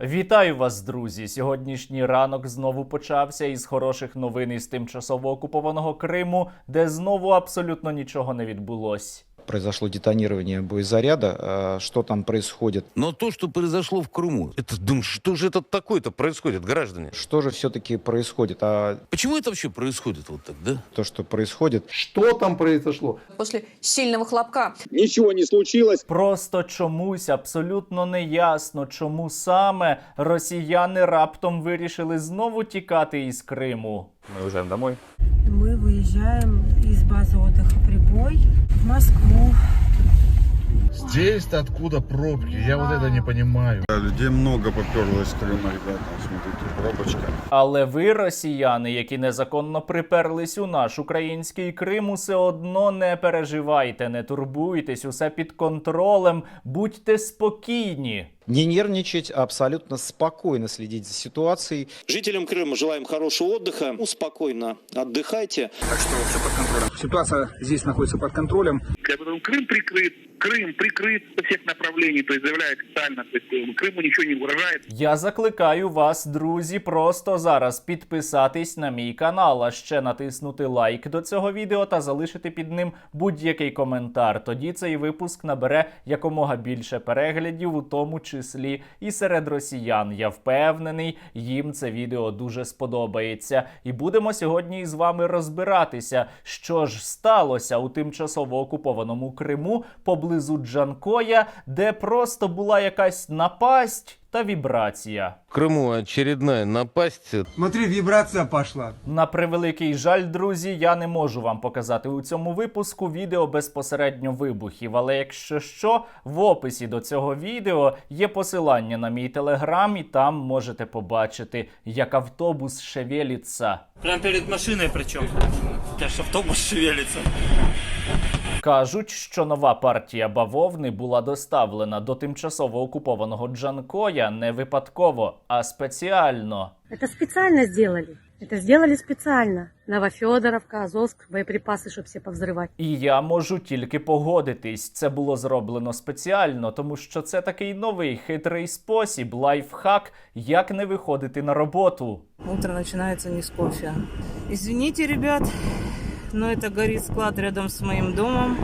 Вітаю вас, друзі! Сьогоднішній ранок знову почався із хороших новин із тимчасово окупованого Криму, де знову абсолютно нічого не відбулось произошло детонирование боезаряда. Э, Что там происходит? Но то, что произошло в Крыму, это, думаю, что же это такое-то происходит, граждане? Что же все-таки происходит? А Почему это вообще происходит вот так, да? то, что происходит, Что там произошло? После сильного хлопка Ничего не случилось. Просто чомусь абсолютно неясно, чому саме росіяни раптом вирішили знову тікати із Криму. Мы уезжаем домой. Мы выезжаем из базы отдыха «Прибой» в Москву. Здесь-то откуда пробки? Я вот это не понимаю. Людей много поперло из Крыма, ребята. Смотрите, пробочка. Але ви, росіяни, які незаконно приперлись у наш український Крим, усе одно не переживайте, не турбуйтесь, усе під контролем, будьте спокійні. не нервничать, а абсолютно спокойно следить за ситуацией. Жителям Крыма желаем хорошего отдыха. Ну, Спокойно отдыхайте. Ситуация здесь находится под контролем. Крым прикрыт. Крым прикрыт со всех направлений, то есть заявляет официально, то есть э, Крыму ничего не угрожает. Я закликаю вас, друзі, просто зараз підписатись на мій канал, а ще натиснути лайк до цього відео та залишити під ним будь-який коментар. Тоді цей випуск набере якомога більше переглядів, у тому числі і серед росіян. Я впевнений, їм це відео дуже сподобається. І будемо сьогодні із вами розбиратися, що ж сталося у тимчасово окупованому Криму поблизу Джанкоя, де просто була якась напасть та вібрація. В Крыму очередная напасть. Смотри, вибрация пошла. На превеликий жаль, друзі, я не можу вам показати у цьому випуску відео безпосередньо вибухів. Але якщо що, в описі до цього відео є посилання на мій телеграм, і там можете побачити, як автобус шевелиться. Прям перед машиной причем. Аж автобус шевелится. Кажуть, що нова партія бавовни була доставлена до тимчасово окупованого Джанкоя не випадково, а спеціально. Это специально сделали. Это сделали специально. Новофедоровка, Азовск, боеприпасы, чтобы все повзрывать. І я можу тільки погодитись. Це було зроблено спеціально, тому що це такий новий хитрий спосіб, лайфхак, як не виходити на роботу. утро начинается не с кофе. Извините, ребят, но это горит склад рядом с моим домом.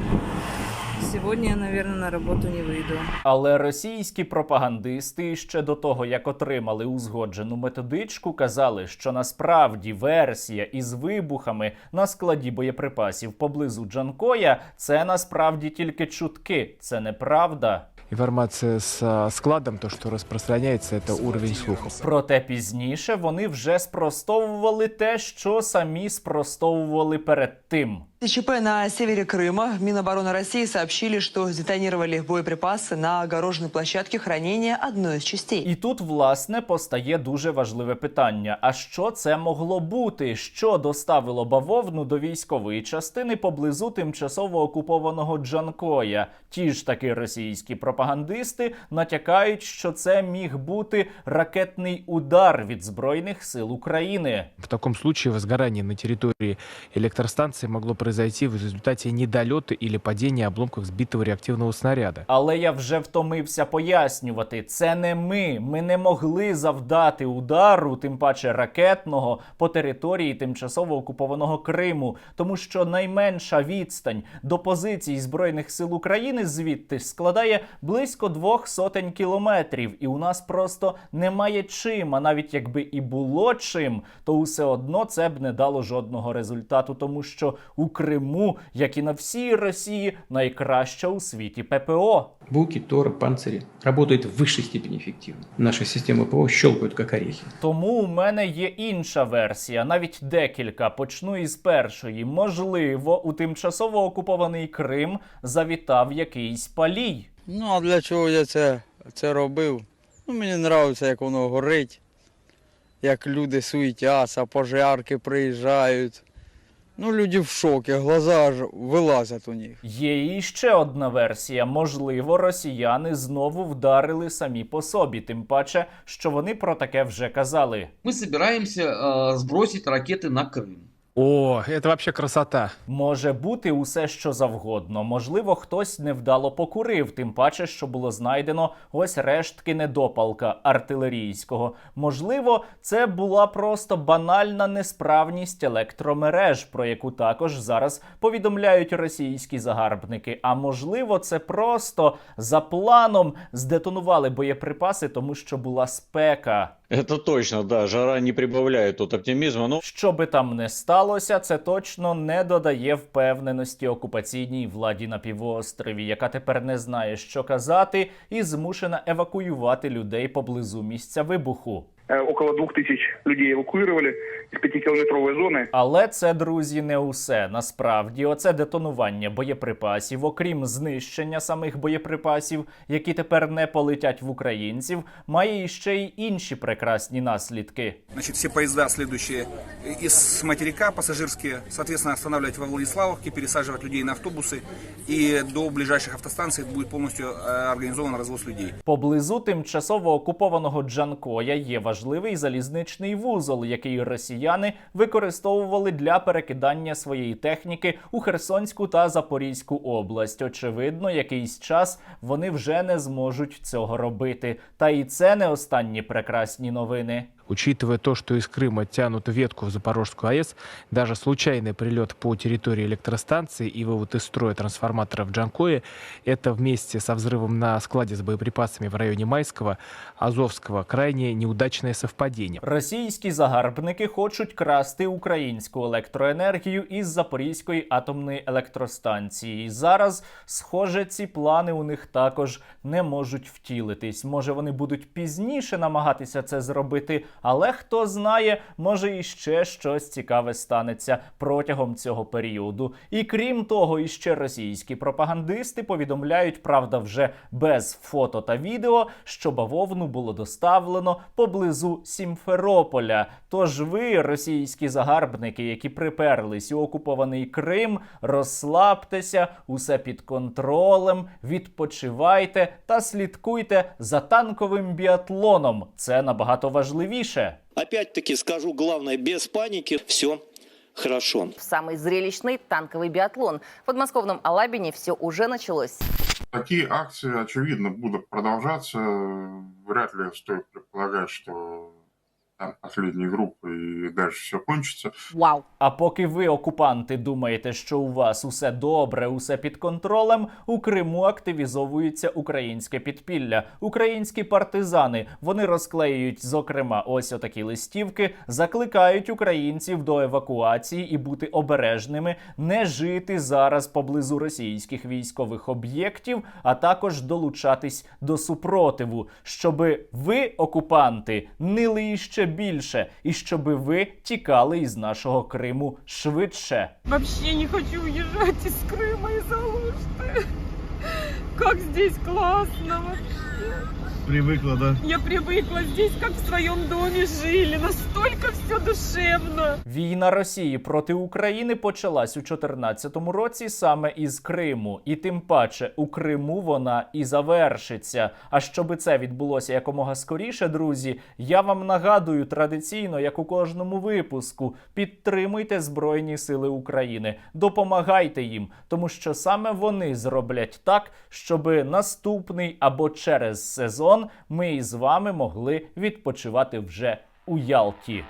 Сегодня я, наверное, на работу не выйду. Але російські пропагандисти ще до того, як отримали узгоджену методичку, казали, що насправді версія із вибухами на складі боєприпасів поблизу Джанкоя це насправді тільки чутки, це неправда. Информация з складом, то, що розпространяється, це уровень слуху. Проте пізніше вони вже спростовували те, що самі спростовували перед тим. ЧП на севере Крыма. В Минобороны России сообщили, что сдетонировали боеприпасы на огороженной площадке хранения одной из частей. І тут, власне, постає дуже важливе питання: а що це могло бути? Що доставило бавовну до військової частини поблизу тимчасово окупованого Джанкоя? Ті ж таки російські пропагандисти натякають, що це міг бути ракетний удар від збройних сил України. В таком случае возгорание на территории электростанции могло произойти в результате недолета или падения обломков сбитого реактивного снаряда. Але я вже втомився пояснювати, це не ми. Ми не могли завдати удару, тим паче ракетного, по території тимчасово окупованого Криму, тому що найменша відстань до позицій збройних сил України звідти складає близько двох сотень кілометрів, і у нас просто немає чим. А навіть якби і було чим, то усе одно це б не дало жодного результату, тому що у Криму, як і на всій Росії, найкраща у світі ППО. Буки, торы, панцири работают в высшей степени эффективно. Наши системы ПО щелкают как орехи. Тому у мене є інша версія, навіть декілька. Почну із першої. Можливо, у тимчасово окупований Крим завітав якийсь палій. Ну а для чого я це, це робив? Ну мені подобається, як воно горить, як люди суетяться, пожарки приїжджають. Ну, люди в шокі, глаза аж вилазять у них. Є і ще одна версія. Можливо, росіяни знову вдарили самі по собі, тим паче, що вони про таке вже казали. Ми збираємося збросити ракети на Крим. О, это вообще красота. Може бути усе, що завгодно. Можливо, хтось невдало покурив, тим паче, що було знайдено ось рештки недопалка артилерійського. Можливо, це була просто банальна несправність електромереж, про яку також зараз повідомляють російські загарбники. А можливо, це просто за планом здетонували боєприпаси, тому що була спека. Это точно, да, жара не прибавляет тут оптимизма, но Що би там не сталося, це точно не додає впевненості окупаційній владі на півострові, яка тепер не знає, що казати, і змушена евакуювати людей поблизу місця вибуху. Около двух тысяч людей эвакуировали из пятикилометровой зоны. Але це, друзі, не усе. Насправді, оце детонування боєприпасів, окрім знищення самих боєприпасів, які тепер не полетять в українців, має іще й інші прекрасні наслідки. Значит, все поезда, следующие из материка, пассажирские, соответственно, останавливать во Владиславовке, пересаживать людей на автобусы. И до ближайших автостанций будет полностью э, организован развоз людей. Поблизу тимчасово окупованого Джанкоя є важливий залізничний вузол, який росіяни використовували для перекидання своєї техніки у Херсонську та Запорізьку область. Очевидно, якийсь час вони вже не зможуть цього робити. Та і це не останні прекрасні новини. Учитывая то, что из Крыма тянут ветку в Запорожскую АЭС, даже случайный прилет по территории электростанции и вывод из строя трансформатора в Джанкое, это вместе со взрывом на складе с боеприпасами в районе Майского, Азовского, крайне неудачное совпадение. Російські загарбники хочуть красти українську електроенергію із Запорізької атомної електростанції. І зараз, схоже, ці плани у них також не можуть втілитись. Може, вони будуть пізніше намагатися це зробити, але хто знає, може і ще щось цікаве станеться протягом цього періоду. І крім того, іще російські пропагандисти повідомляють, правда, вже без фото та відео, що бавовну було доставлено поблизу Сімферополя. Тож ви, російські загарбники, які приперлись у окупований Крим, розслабтеся, усе під контролем, відпочивайте та слідкуйте за танковим біатлоном. Це набагато важливіше. Опять-таки скажу главное, без паники, все хорошо. Самый зрелищный танковый биатлон. В подмосковном Алабине все уже началось. Такие акции, очевидно, будут продолжаться. Вряд ли стоит предполагать, что там последние группы и дальше все кончится. Вау! А поки ви, окупанти, думаєте, що у вас усе добре, усе під контролем, у Криму активізовується українське підпілля, українські партизани. Вони розклеюють, зокрема, ось отакі листівки, закликають українців до евакуації і бути обережними, не жити зараз поблизу російських військових об'єктів, а також долучатись до супротиву, щоби ви, окупанти, нили іще більше, і щоби ви тікали із нашого Криму швидше. Вообще не хочу уїжджати з Криму і Алушты. Как здесь классно вообще. Привыкла, да? Я привыкла здесь, как в своем доме жили. Настолько все душевно. Війна Росії проти України почалась у 2014 році саме із Криму, і тим паче у Криму вона і завершиться. А щоби це відбулося якомога скоріше, друзі, я вам нагадую традиційно, як у кожному випуску, підтримуйте Збройні Сили України, допомагайте їм, тому що саме вони зроблять так, щоби наступний або через сезон ми із вами могли відпочивати вже у Ялті.